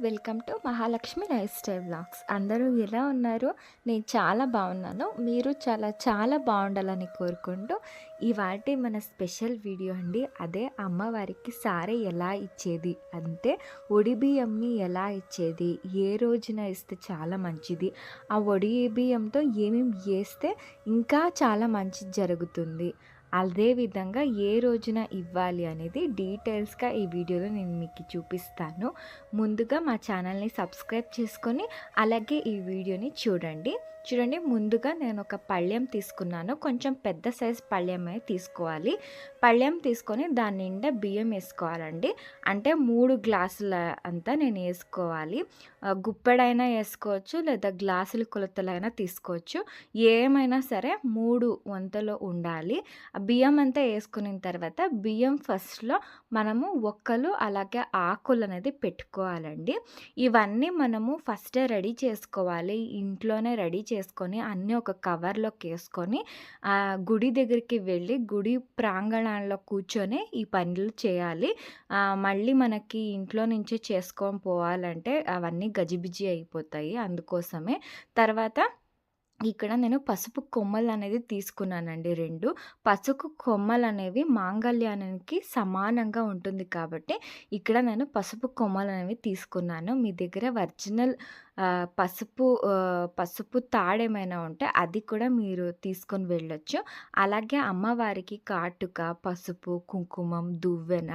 Welcome to Mahalakshmi lifestyle blogs అందరూ ఎలా ఉన్నారు? నేను చాలా బాగున్నాను. మీరు చాలా చాలా బాగుండాలని కోరుకుంటూ ఇవాటి మన స్పెషల్ వీడియో అండి. అదే అమ్మవారికి సారే ఎలా ఇచ్చేది? అంటే ఒడి బియ్యంని ఎలా ఇచ్చేది? ఏ రోజున ఇస్తే చాలా మంచిది? ఆ ఒడి బియ్యంతో ఏమేమి వేస్తే ఇంకా చాలా మంచిది జరుగుతుంది? అదేవిధంగా ఏ రోజున ఇవ్వాలి అనేది డీటెయిల్స్గా ఈ వీడియోలో నేను మీకు చూపిస్తాను. ముందుగా మా ఛానల్ని సబ్స్క్రైబ్ చేసుకొని అలాగే ఈ వీడియోని చూడండి. చూడండి ముందుగా నేను ఒక పళ్ళెం తీసుకున్నాను. కొంచెం పెద్ద సైజ్ పళ్ళెమే తీసుకోవాలి. పళ్ళెం తీసుకొని దాని నిండా బియ్యం వేసుకోవాలండి. అంటే మూడు గ్లాసుల అంతా నేను వేసుకోవాలి. గుప్పెడైనా వేసుకోవచ్చు లేదా గ్లాసుల కొలతలైనా తీసుకోవచ్చు. ఏమైనా సరే మూడు వంతలో ఉండాలి. బియ్యం అంతా వేసుకున్న తర్వాత బియ్యం ఫస్ట్లో మనము ఒక్కలు అలాగే ఆకులు అనేది పెట్టుకోవాలండి. ఇవన్నీ మనము ఫస్టే రెడీ చేసుకోవాలి. ఇంట్లోనే రెడీ చేసుకొని అన్నీ ఒక కవర్లోకి వేసుకొని గుడి దగ్గరికి వెళ్ళి గుడి ప్రాంగణంలో కూర్చొని ఈ పనులు చేయాలి. మళ్ళీ మనకి ఇంట్లో నుంచి చేసుకొని పోవాలంటే అవన్నీ గజిబిజి అయిపోతాయి అందుకోసమే. తర్వాత ఇక్కడ నేను పసుపు కొమ్మలు అనేది తీసుకున్నానండి రెండు. పసుపు కొమ్మలు అనేవి మాంగళ్యానికి సమానంగా ఉంటుంది కాబట్టి ఇక్కడ నేను పసుపు కొమ్మలు అనేవి తీసుకున్నాను. మీ దగ్గర ఒరిజినల్ పసుపు పసుపు తాడేమైనా ఉంటే అది కూడా మీరు తీసుకొని వెళ్ళొచ్చు. అలాగే అమ్మవారికి కాటుక పసుపు కుంకుమం దువ్వెన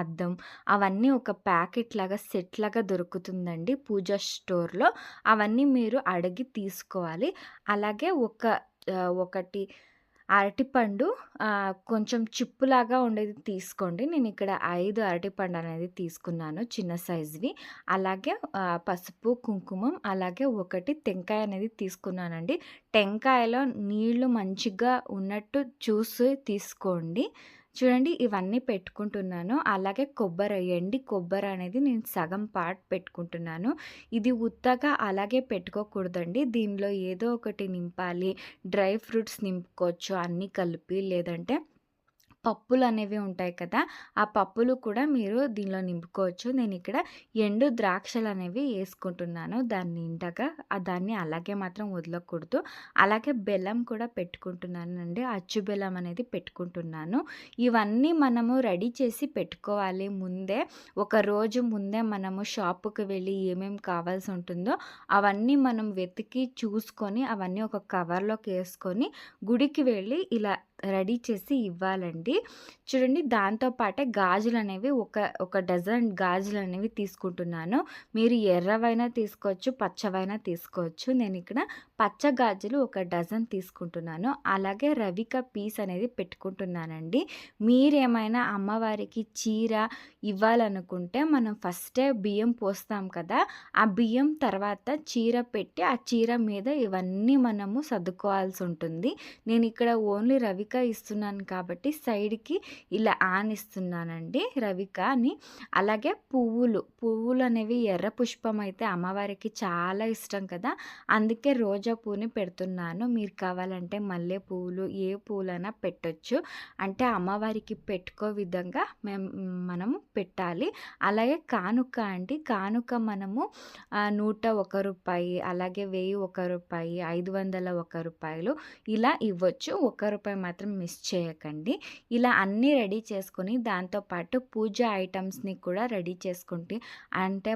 అద్దం అవన్నీ ఒక ప్యాకెట్ లాగా సెట్ లాగా దొరుకుతుందండి పూజా స్టోర్లో. అవన్నీ మీరు అడిగి తీసుకోవాలి. అలాగే ఒక ఒకటి అరటిపండు కొంచెం చిప్పులాగా ఉండేది తీసుకోండి. నేను ఇక్కడ ఐదు అరటిపండు అనేది తీసుకున్నాను చిన్న సైజువి. అలాగే పసుపు కుంకుమం అలాగే ఒకటి టెంకాయ అనేది తీసుకున్నానండి. టెంకాయలో నీళ్ళు మంచిగా ఉన్నట్టు చూసి తీసుకోండి. చూడండి ఇవన్నీ పెట్టుకుంటున్నాను. అలాగే కొబ్బరి ఎండి కొబ్బరి అనేది నేను సగం పార్ట్ పెట్టుకుంటున్నాను. ఇది ఉత్తగా అలాగే పెట్టుకోకూడదండి. దీనిలో ఏదో ఒకటి నింపాలి. డ్రై ఫ్రూట్స్ నింపుకోవచ్చు అన్నీ కలిపి లేదంటే పప్పులు అనేవి ఉంటాయి కదా ఆ పప్పులు కూడా మీరు దీనిలో నింపుకోవచ్చు. నేను ఇక్కడ ఎండు ద్రాక్షలు అనేవి వేసుకుంటున్నాను దాన్ని నిండగా దాన్ని అలాగే మాత్రం వదలకూడదు. అలాగే బెల్లం కూడా పెట్టుకుంటున్నాను అండి అచ్చు బెల్లం అనేది పెట్టుకుంటున్నాను. ఇవన్నీ మనము రెడీ చేసి పెట్టుకోవాలి ముందే. ఒక రోజు ముందే మనము షాపుకి వెళ్ళి ఏమేమి కావాల్సి ఉంటుందో అవన్నీ మనం వెతికి చూసుకొని అవన్నీ ఒక కవర్లోకి వేసుకొని గుడికి వెళ్ళి ఇలా రెడీ చేసి ఇవ్వాలండి. చూడండి దాంతోపాటే గాజులు అనేవి ఒక ఒక డజన్ గాజులు అనేవి తీసుకుంటున్నాను. మీరు ఎర్రవైనా తీసుకోవచ్చు పచ్చవైనా తీసుకోవచ్చు. నేను ఇక్కడ పచ్చ గాజులు ఒక డజన్ తీసుకుంటున్నాను. అలాగే రవిక పీస్ అనేది పెట్టుకుంటున్నానండి. మీరేమైనా అమ్మవారికి చీర ఇవ్వాలనుకుంటే మనం ఫస్టే బియ్యం పోస్తాం కదా ఆ బియ్యం తర్వాత చీర పెట్టి ఆ చీర మీద ఇవన్నీ మనము సర్దుకోవాల్సి ఉంటుంది. నేను ఇక్కడ ఓన్లీ రవిక ఇస్తున్నాను కాబట్టి సైడ్కి ఇలా ఆనిస్తున్నానండి రవిక అని. అలాగే పువ్వులు పువ్వులు అనేవి ఎర్ర పుష్పం అయితే అమ్మవారికి చాలా ఇష్టం కదా. అందుకే రోజా పువ్వుని పెడుతున్నాను. మీరు కావాలంటే మల్లె పువ్వులు ఏ పువ్వులైనా పెట్టొచ్చు. అంటే అమ్మవారికి పెట్టుకో విధంగా మేము మనము పెట్టాలి. అలాగే కానుక అండి. కానుక మనము నూట ఒక రూపాయి అలాగే వెయ్యి ఒక రూపాయి ఐదు వందల ఒక రూపాయలు ఇలా ఇవ్వచ్చు. ఒక రూపాయి మాత్రం మిస్ చేయకండి. ఇలా అన్నీ రెడీ చేసుకొని దాంతోపాటు పూజ ఐటమ్స్ని కూడా రెడీ చేసుకుంటే అంటే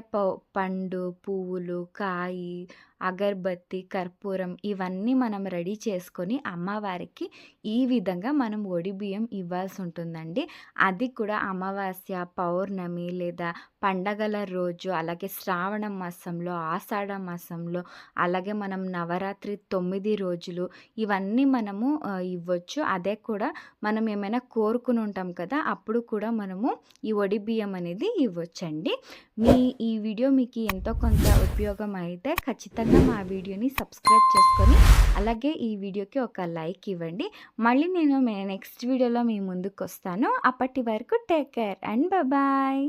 పండు పువ్వులు కాయి అగర్బత్తి కర్పూరం ఇవన్నీ మనం రెడీ చేసుకొని అమ్మవారికి ఈ విధంగా మనం ఒడి బియ్యం ఇవ్వాల్సి ఉంటుందండి అది కూడా అమావాస్య పౌర్ణమి లేదా పండగల రోజు అలాగే శ్రావణ మాసంలో ఆషాఢ మాసంలో అలాగే మనం నవరాత్రి తొమ్మిది రోజులు ఇవన్నీ మనము ఇవ్వచ్చు. అదే కూడా మనం ఏమైనా కోరుకుని ఉంటాం కదా అప్పుడు కూడా మనము ఈ ఒడి బియ్యం అనేది ఇవ్వచ్చండి. మీ ఈ వీడియో మీకు ఎంతో కొంత ఉపయోగం అయితే ఖచ్చితంగా మా వీడియోని సబ్స్క్రైబ్ చేసుకొని అలాగే ఈ వీడియోకి ఒక లైక్ ఇవ్వండి. మళ్ళీ నేను నెక్స్ట్ వీడియోలో మీ ముందుకు వస్తాను అప్పటి వరకు టేక్ కేర్ అండ్ బాయ్